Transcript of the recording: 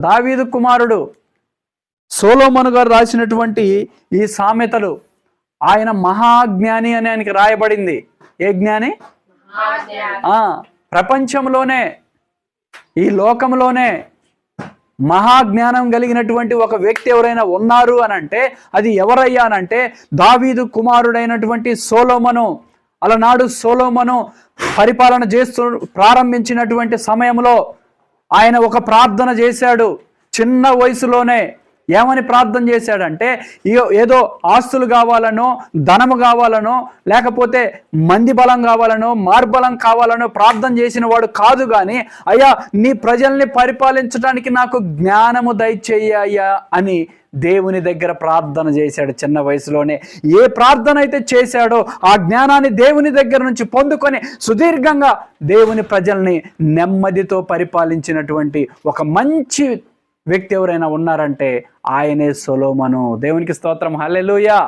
దావీదు కుమారుడు సోలోమను గారు రాసినటువంటి ఈ సామెతలు ఆయన మహాజ్ఞాని అని ఆయనకి రాయబడింది. ఏ జ్ఞాని? ఆ ప్రపంచంలోనే ఈ లోకంలోనే మహాజ్ఞానం కలిగినటువంటి ఒక వ్యక్తి ఎవరైనా ఉన్నారు అని అంటే అది ఎవరయ్యా అంటే దావీదు కుమారుడైనటువంటి సోలోమను అలనాడు సోలోమను పరిపాలన చేస్తూ ప్రారంభించినటువంటి సమయంలో ఆయన ఒక ప్రార్థన చేశాడు. చిన్న వయసులోనే ఏమని ప్రార్థన చేశాడంటే ఏదో ఆస్తులు కావాలనో ధనము కావాలనో లేకపోతే మంది బలం కావాలనో మార్బలం కావాలనో ప్రార్థన చేసిన వాడు కాదు కానీ అయ్యా నీ ప్రజల్ని పరిపాలించడానికి నాకు జ్ఞానము దయచేయ్యా అని దేవుని దగ్గర ప్రార్థన చేశాడు చిన్న వయసులోనే. ఏ ప్రార్థన అయితే చేశాడో ఆ జ్ఞానాన్ని దేవుని దగ్గర నుంచి పొందుకొని సుదీర్ఘంగా దేవుని ప్రజల్ని నెమ్మదితో పరిపాలించినటువంటి ఒక మంచి వ్యక్తి ఎవరైనా ఉన్నారంటే ఆయనే సొలోమను. దేవునికి స్తోత్రం. హల్లెలూయా.